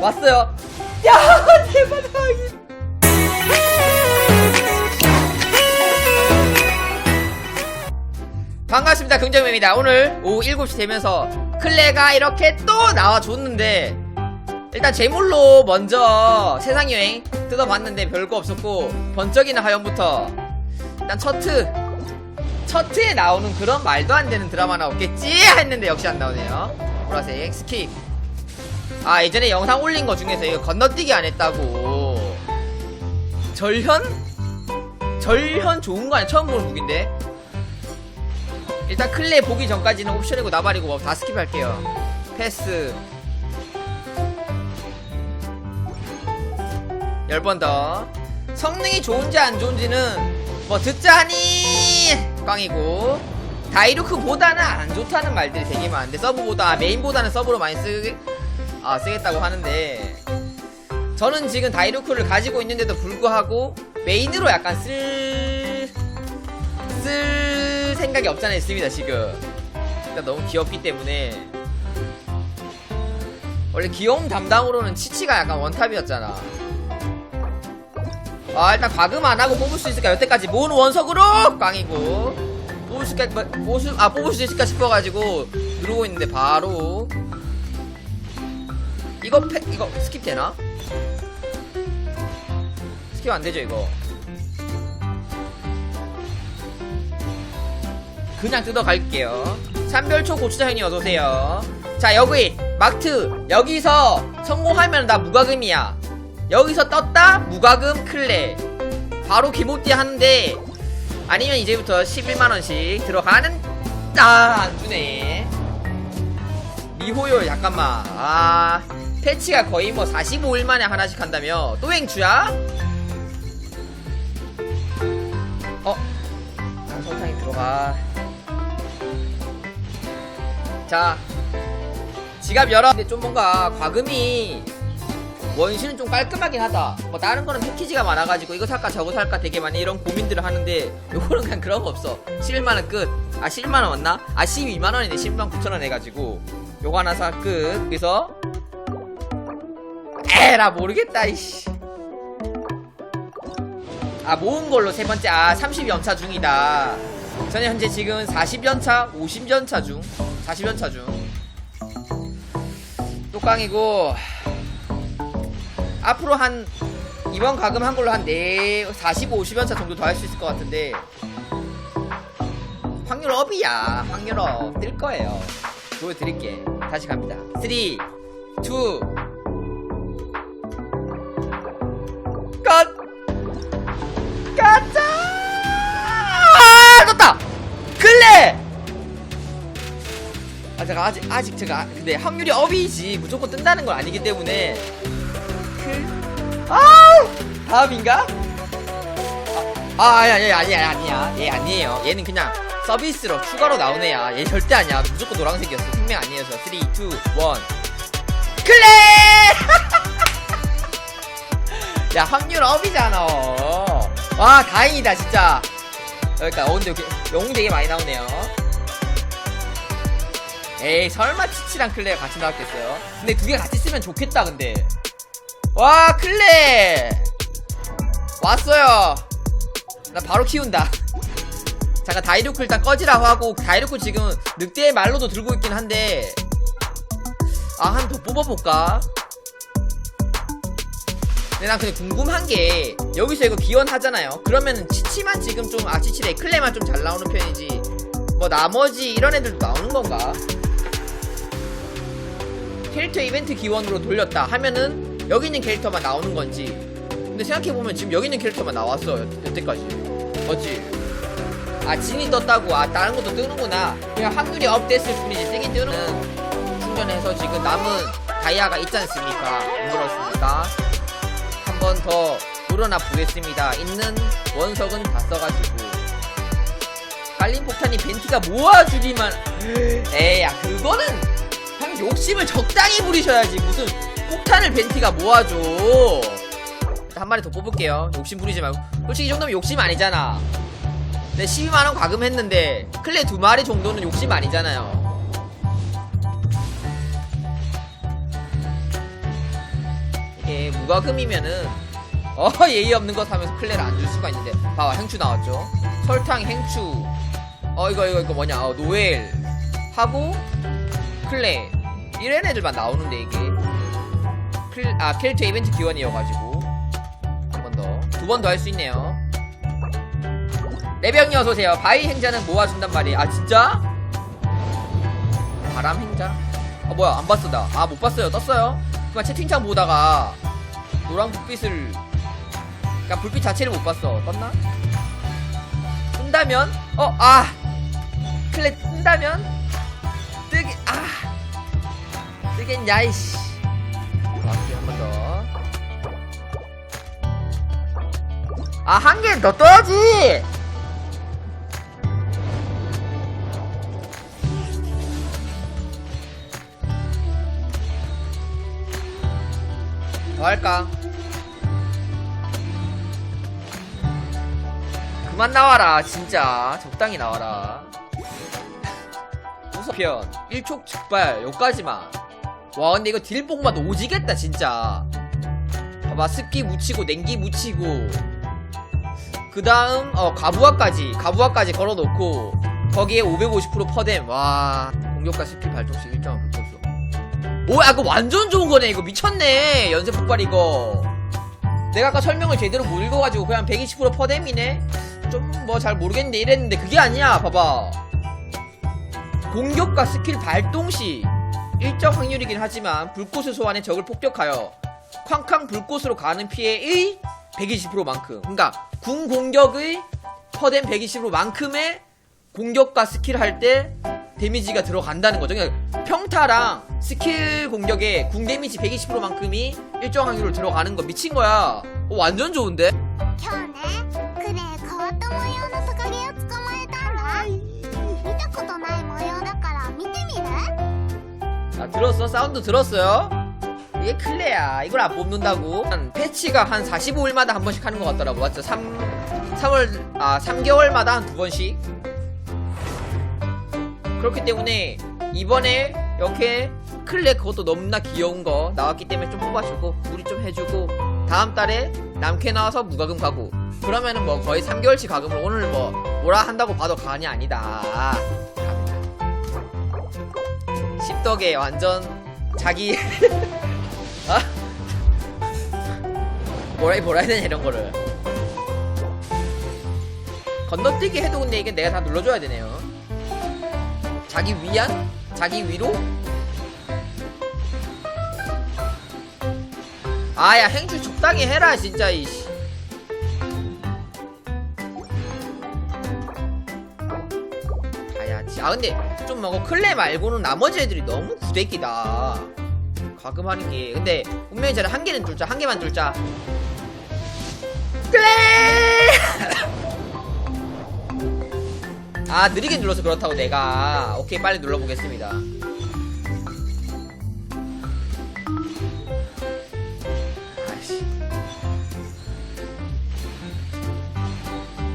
왔어요. 야, 대박이다. 반갑습니다. 긍정입니다. 오늘 오후 7시 되면서 클레가 이렇게 또 나와줬는데 일단 제물로 먼저 세상여행 뜯어봤는데 별거 없었고 번쩍이는 하연부터 일단 첫트 첫트에 나오는 그런 말도 안 되는 드라마나 없겠지 했는데 역시 안 나오네요 보라색 스킵 아 예전에 영상 올린 거 중에서 이거 건너뛰기 안 했다고. 절현? 절현 좋은 거 아니야? 처음 보는 무기인데? 일단 클레 보기 전까지는 옵션이고 나발이고 뭐다 스킵할게요. 패스. 10번 더. 성능이 좋은지 안 좋은지는 뭐 듣자니? 꽝이고. 다이루크보다는 안 좋다는 말들이 되게 많은데 서브보다 메인보다는 서브로 많이 쓰, 아, 쓰겠다고 하는데. 저는 지금 다이루크를 가지고 있는데도 불구하고 메인으로 약간 쓸, 쓸 생각이 없잖아 있습니다 지금. 일단 너무 귀엽기 때문에. 원래 귀여움 담당으로는 치치가 약간 원탑이었잖아. 아 일단 과금 안 하고 뽑을 수 있을까? 여태까지 모은 원석으로! 꽝이고. 뽑을 수 있을까 뽑을 수, 아 뽑을 수 있을까 싶어가지고 누르고 있는데 바로 이거 패, 이거 스킵 되나? 스킵 안 되죠 이거? 그냥 뜯어갈게요. 삼별초 고추장님 어서오세요. 자 여기 마트. 여기서 성공하면 나 무과금이야. 여기서 떴다? 무과금 클레. 바로 기모띠 하는데 아니면 이제부터 11만원씩 들어가는 아 안주네. 미호요 잠깐만. 아 패치가 거의 뭐 45일 만에 하나씩 한다며. 또 행추야? 어? 방송탕이 들어가. 자 지갑 열어. 근데 좀 뭔가 과금이 원신은 좀 깔끔하긴 하다. 뭐 다른 거는 패키지가 많아가지고 이거 살까 저거 살까 되게 많이 이런 고민들을 하는데 요거는 그냥 그런 거 없어. 11만원 끝아 11만원 왔나? 아 12만원이네. 10만 9천원 해가지고. 요거 하나 사 끝. 그래서 에라 모르겠다 이씨. 아 모은 걸로 세 번째 아 30연차 중이다. 저는 현재 지금 40연차 50연차 중. 40연차 중. 똑깡이고 앞으로 한 이번 가금 한 걸로 한 4, 45, 50연차 정도 더 할 수 있을 것 같은데 확률 업이야. 확률 업뜰 거예요. 보여드릴게. 다시 갑니다. 3 2 제가 아직, 아직 제가, 근데 확률이 업이지. 무조건 뜬다는 건 아니기 때문에. 클, 아우! 다음인가? 아, 아, 아니, 아니, 아니, 아니야. 얘 아니에요. 얘는 그냥 서비스로 추가로 나온 애야. 얘 절대 아니야. 무조건 노란색이었어. 생명 아니에요. 저 3, 2, 1. 클레! 야 확률 업이잖아 와 다행이다 진짜 그러니까 어 근데 영웅 되게 많이 나오네요 에이 설마 치치랑 클레가 같이 나왔겠어요? 근데 두 개 같이 쓰면 좋겠다 근데. 와 클레! 왔어요. 나 바로 키운다. 잠깐 다이루크 일단 꺼지라고 하고 다이루크 지금 늑대의 말로도 들고 있긴 한데. 아 한 더 뽑아볼까? 근데 난 근데 궁금한 게 여기서 이거 기원하잖아요. 그러면은 치치만 지금 좀아 치치래 클레만 좀 잘 나오는 편이지. 뭐 나머지 이런 애들도 나오는 건가 캐릭터 이벤트 기원으로 돌렸다 하면은 여기 있는 캐릭터만 나오는 건지. 근데 생각해보면 지금 여기 있는 캐릭터만 나왔어 여, 여태까지. 맞지? 아 진이 떴다고. 아 다른 것도 뜨는구나. 그냥 확률이 업됐을 뿐이지 뜨긴 뜨는. 충전해서 지금 남은 다이아가 있지 않습니까? 안 그렇습니까 한 번더 노려나 보겠습니다. 있는 원석은 다 써가지고. 깔린 폭탄이 벤티가 모아주기만. 에야 그거는 형 욕심을 적당히 부리셔야지 무슨 폭탄을 벤티가 모아줘. 한 마리 더 뽑을게요. 욕심 부리지 말고. 솔직히 이 정도면 욕심 아니잖아. 내 12만원 과금했는데 클레 두 마리 정도는 욕심 아니잖아요. 이게 무과금이면은 어 예의 없는 거 사면서 클레를 안 줄 수가 있는데. 봐봐 행추 나왔죠? 설탕 행추. 어 이거 이거 이거 뭐냐? 어, 노엘. 하고 클레 이런 애들만 나오는데 이게. 클, 아 캐릭터 이벤트 기원이어가지고. 한 번 더. 두 번 더 할 수 있네요. 레병이 어서오세요. 바위 행자는 모아준단 말이에요. 아 진짜? 바람 행자? 아 뭐야. 안 봤어 나아 못 봤어요. 떴어요. 그만 채팅창 보다가 노란 불빛을 그니까 불빛 자체를 못 봤어. 떴나? 뜬다면? 어 아! 클레 뜬다면? 뜨기 아 뜨겠냐 이씨 오케이 한번 더. 아, 한 개 더 떠야지! 더 할까? 그만 나와라, 진짜. 적당히 나와라. 우서편, 일촉즉발, 여기까지만. 와, 근데 이거 딜뽕맛 오지겠다, 진짜. 봐봐, 습기 묻히고, 냉기 묻히고. 그 다음, 어, 가부화까지, 가부화까지 걸어놓고, 거기에 550% 퍼뎀. 와, 공격과 스킬 발동시 1점 불꽃수. 오, 야, 이거 완전 좋은 거네. 이거 미쳤네. 연쇄 폭발 이거. 내가 아까 설명을 제대로 못 읽어가지고 그냥 120% 퍼뎀이네? 좀 뭐 잘 모르겠는데 이랬는데 그게 아니야. 봐봐. 공격과 스킬 발동 시 일정 확률이긴 하지만 불꽃을 소환해 적을 폭격하여 쾅쾅 불꽃으로 가는 피해의 120%만큼 그러니까 궁 공격의 퍼뎀 120%만큼의 공격과 스킬 할 때 데미지가 들어간다는 거죠. 그러니까 평타랑 스킬 공격에 궁 데미지 120%만큼이 일정 확률로 들어가는 거 미친 거야. 어, 완전 좋은데? 今日る 아, 들었어? 사운드 들었어요? 이게 클레야. 이걸 안 뽑는다고? 한 패치가 한 45일마다 한 번씩 하는 것 같더라고. 맞죠? 3, 3월, 아, 3개월마다 한 두 번씩? 그렇기 때문에 이번에 이렇게 클레 그것도 너무나 귀여운 거 나왔기 때문에 좀 뽑아주고, 무리 좀 해주고, 다음 달에 남캐 나와서 무과금 가고, 그러면은 뭐 거의 3개월치 가금을 오늘 뭐, 뭐라 한다고 봐도 가만이 아니다. 십덕에 완전 자기 아? 뭐라 뭐라 해야 되냐 이런 거를 건너뛰기 해도 근데 이게 내가 다 눌러줘야 되네요 자기 위안 자기 위로 아야 행주 적당히 해라 진짜 이씨 가야지. 아 근데 좀 뭐고 클레 말고는 나머지 애들이 너무 구대기다. 과금하는 게. 근데 운명의 자를 한 개는 뚫자. 한 개만 뚫자. 클레! 아 느리게 눌러서 그렇다고 내가. 오케이 빨리 눌러보겠습니다. 아이씨.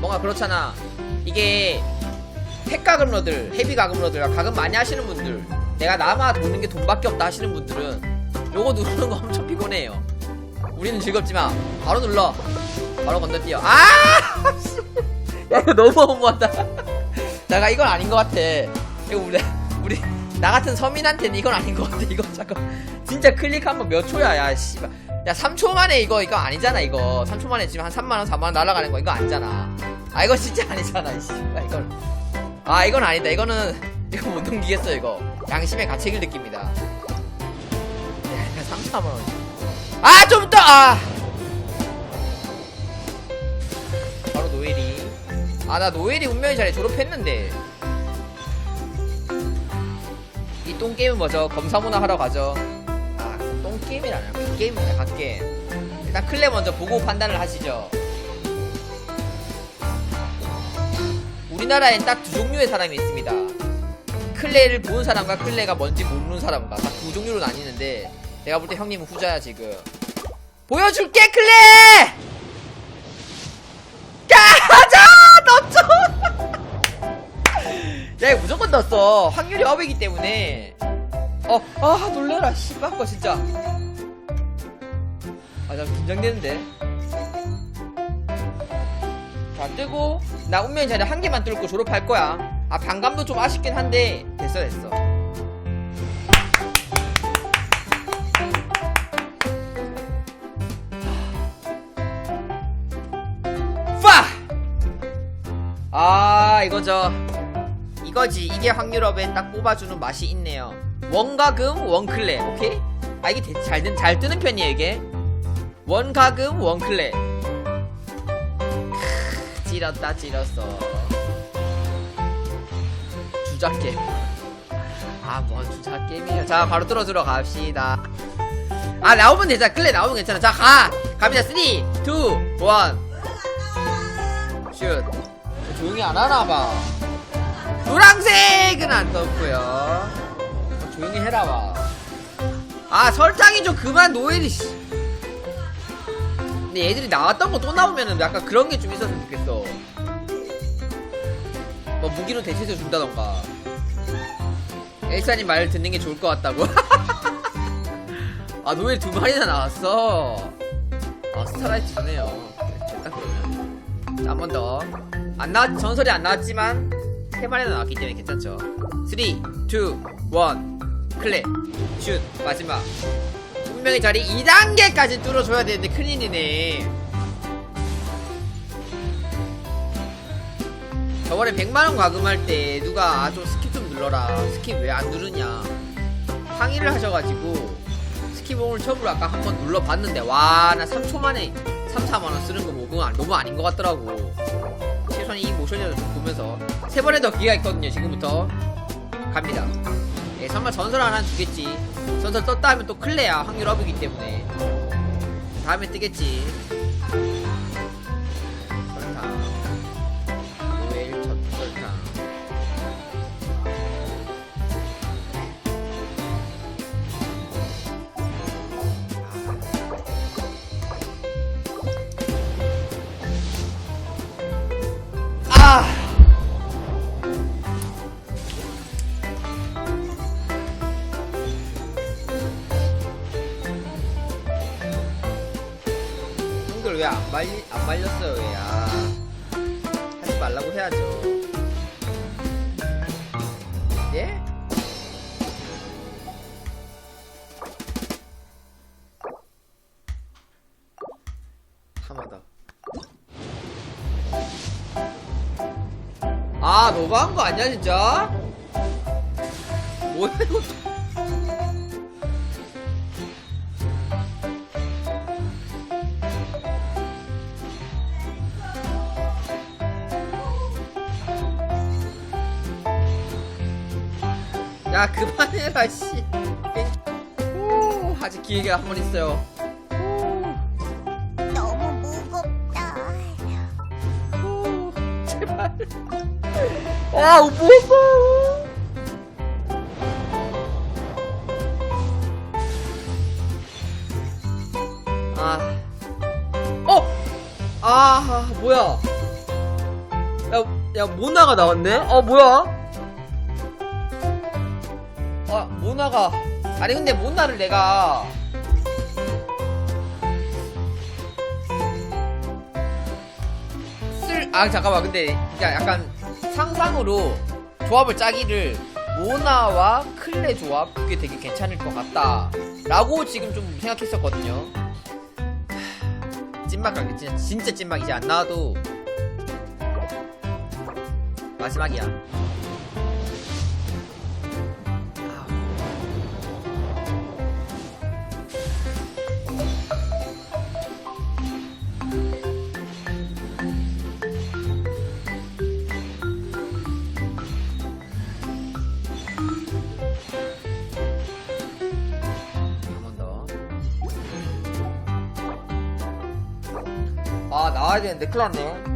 뭔가 그렇잖아. 이게 팩 가금러들, 헤비 가금러들, 가금 많이 하시는 분들, 내가 남아 도는 게 돈밖에 없다 하시는 분들은 요거 누르는 거 엄청 피곤해요. 우리는 즐겁지만 바로 눌러, 바로 건너뛰어. 아! 씨. 야 이거 너무 허무하다. 내가 이건 아닌 것 같아. 이거 우리 우리 나 같은 서민한테는 이건 아닌 것 같아. 이거 잠깐 진짜 클릭 한번 몇 초야, 야 씨발. 야 3초 만에 이거 이거 아니잖아 이거 3초 만에 지금 한 3만원 4만원 날아가는 거 이거 아니잖아 아 이거 진짜 아니잖아 이씨 이걸 아 이건 아니다. 이거는 이거 못 넘기겠어 이거 양심의 가책을 느낍니다. 야 3천만원 아 좀 더! 아! 바로 노엘이 아 나 노엘이 운명의 자리 졸업했는데. 이 똥게임은 뭐죠? 검사문화 하러 가죠. 아 똥게임이라나 갓게임이네 갓게임. 일단 클레 먼저 보고 판단을 하시죠 우리나라엔 딱 두 종류의 사람이 있습니다. 클레를 본 사람과 클레가 뭔지 모르는 사람과 딱 두 종류로 나뉘는데 내가 볼 때 형님은 후자야 지금. 보여줄게 클레! 가자 넣었죠. 야 이거 무조건 넣었어. 확률이 업이기 때문에. 어, 아 놀래라 씨발 거 진짜. 아, 나 긴장되는데. 자, 뜨고, 나 운명의 자리 한 개만 뚫고 졸업할 거야. 아, 반감도 좀 아쉽긴 한데, 됐어, 됐어. 파! 아, 이거죠. 이거지. 이게 확률업에 딱 뽑아주는 맛이 있네요. 원가금, 원클레. 오케이? 아, 이게 대- 잘, 든- 잘 뜨는 편이에요, 이게. 원가금, 원클레. 크, 찌렸다, 찌렸어. 주작게임. 아, 뭔 주작게임이야. 자, 바로 뚫어주러 갑시다. 아, 나오면 되잖아. 클레 나오면 괜찮아. 자, 가! 갑니다. 3, 2, 1. 슛. 조용히 안 하나봐. 노란색은 안 떴고요. 어, 조용히 해라 봐. 아 설탕이 좀 그만 노엘이 씨. 근데 애들이 나왔던 거 또 나오면은 약간 그런 게 좀 있었으면 좋겠어. 뭐 무기로 대체해서 준다던가. 엘사님 말 듣는 게 좋을 것 같다고. 아 노엘 두 마리나 나왔어. 아 스타라이트 좋네요. 됐다 그러면. 자, 한 번 더. 안 나왔, 전설이 안 나왔지만, 세 마리나 나왔기 때문에 괜찮죠. 3, 2, 1, 클레, 슛, 마지막. 운명의 자리 2단계까지 뚫어줘야 되는데 큰일이네. 저번에 100만원 과금할 때 누가 아 좀 스킵 좀 눌러라. 스킵 왜 안 누르냐. 항의를 하셔가지고, 스킵봉을 처음으로 아까 한번 눌러봤는데, 와, 나 3초 만에 3, 4만원 쓰는 거 뭐, 그건 아- 너무 아닌 것 같더라고. 최소한 이 모션이라도 좀 보면서 세 번에 더 기회가 있거든요 지금부터 갑니다 예 설마 전설 하나 주겠지 전설 떴다 하면 또 클레야 확률 업이기 때문에. 다음에 뜨겠지 말라고 해야죠. 예? 하마다. 아 너무한 거 아니야 진짜? 뭐야 이거? 야 그만해라 씨. 오, 아직 기회가 한 번 있어요. 너무 무겁다. 오, 제발. 아 무서워. 아. 어! 아, 뭐야. 야, 야, 모나가 나왔네? 어, 뭐야? 모나가. 아니, 근데 모나를 내가. 쓸, 아, 잠깐만. 근데, 약간 상상으로 조합을 짜기를 모나와 클레 조합, 그게 되게 괜찮을 것 같다. 라고 지금 좀 생각했었거든요. 하, 찐막 가게 진짜, 진짜 찐막 이제 안 나와도 마지막이야. 나와야 되는데, 큰일 났네.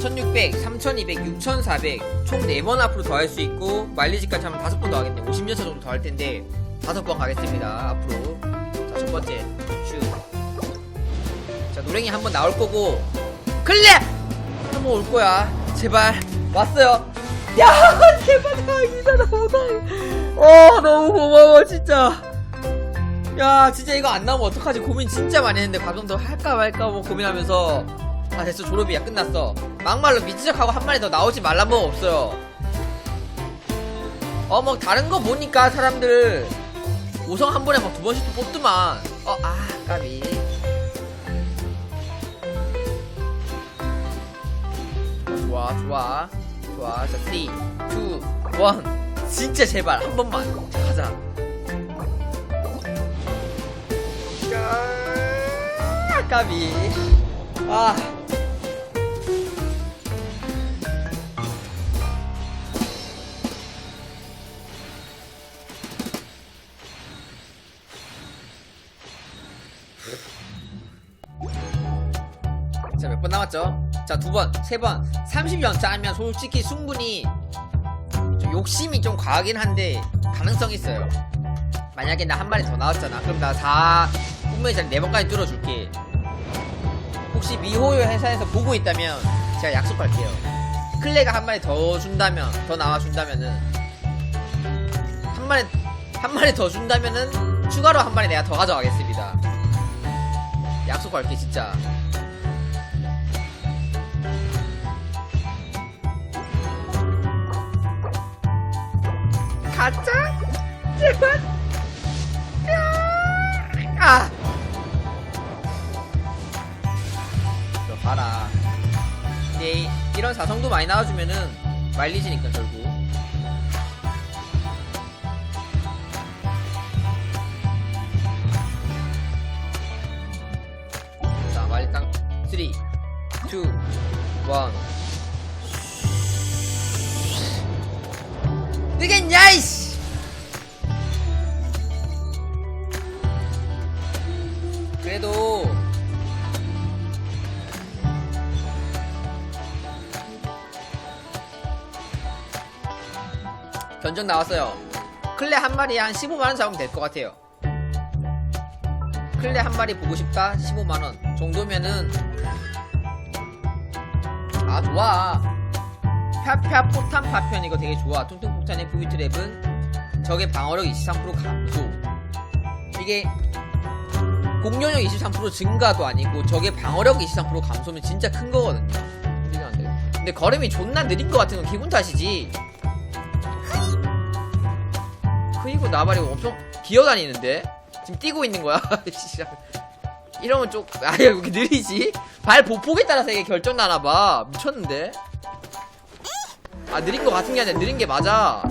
1600, 3200, 6400, 총 4번 앞으로 더할 수 있고, 마일리지까지 하면 5번 더 하겠네. 50년차 정도 더 할 텐데, 5번 가겠습니다. 앞으로. 자, 첫 번째, 슈. 자, 노랭이 한 번 나올 거고, 클랩! 한 번 올 거야. 제발. 왔어요. 야, 제발 다행이다. 다행. 어, 너무 고마워, 진짜. 야 진짜 이거 안 나오면 어떡하지? 고민 진짜 많이 했는데 더 할까 말까 뭐 고민하면서. 아 됐어. 졸업이야. 끝났어. 막말로 미지적하고 한 마리 더 나오지 말란 법 없어요. 어 뭐 다른 거 보니까 사람들 우성 한 번에 막 두 번씩 또 뽑더만. 어 아 까비. 좋아 좋아. 좋아. 자 3, 2, 1 진짜 제발 한 번만. 자, 가자 까비 아 자, 몇 번 남았죠? 자, 두 번, 세 번, 30연차 하면 솔직히 충분히 좀 욕심이 좀 과하긴 한데 가능성 있어요. 만약에 나 한 마리 더 나왔잖아. 그럼 나 4, 분명히 잘 4번까지 뚫어줄게. 혹시 미호요 회사에서 보고 있다면 제가 약속할게요. 클레가 한 마리 더 준다면, 더 나와 준다면은 한 마리, 한 마리 더 준다면은 추가로 한 마리 내가 더 가져가겠습니다. 약속할게, 진짜. 가자 제발 아 봐라. 이제 이런 사성도 많이 나와주면은 말리지니까 결국. 자 말리 딱3 2 1 되겠냐 이씨! 그래도 견적 나왔어요 클레 한 마리에 한 15만원 잡으면 될 것 같아요 클레 한 마리 보고 싶다 15만원 정도면은 아 좋아 펴펴 포탄 파편 이거 되게 좋아. 퉁퉁 폭탄의 부위 트랩은 적의 방어력 23% 감소. 이게 공격력 23% 증가도 아니고 적의 방어력 23% 감소면 진짜 큰 거거든요. 근데 걸음이 존나 느린 거 같은 건 기분 탓이지. 크이고 나발이고 엄청 기어다니는데 지금 뛰고 있는 거야. 이러면 좀, 아, 왜 이렇게 느리지? 발 보폭에 따라서 이게 결정 나나봐. 미쳤는데? 아 느린 거 같은 게 아니라 느린 게 맞아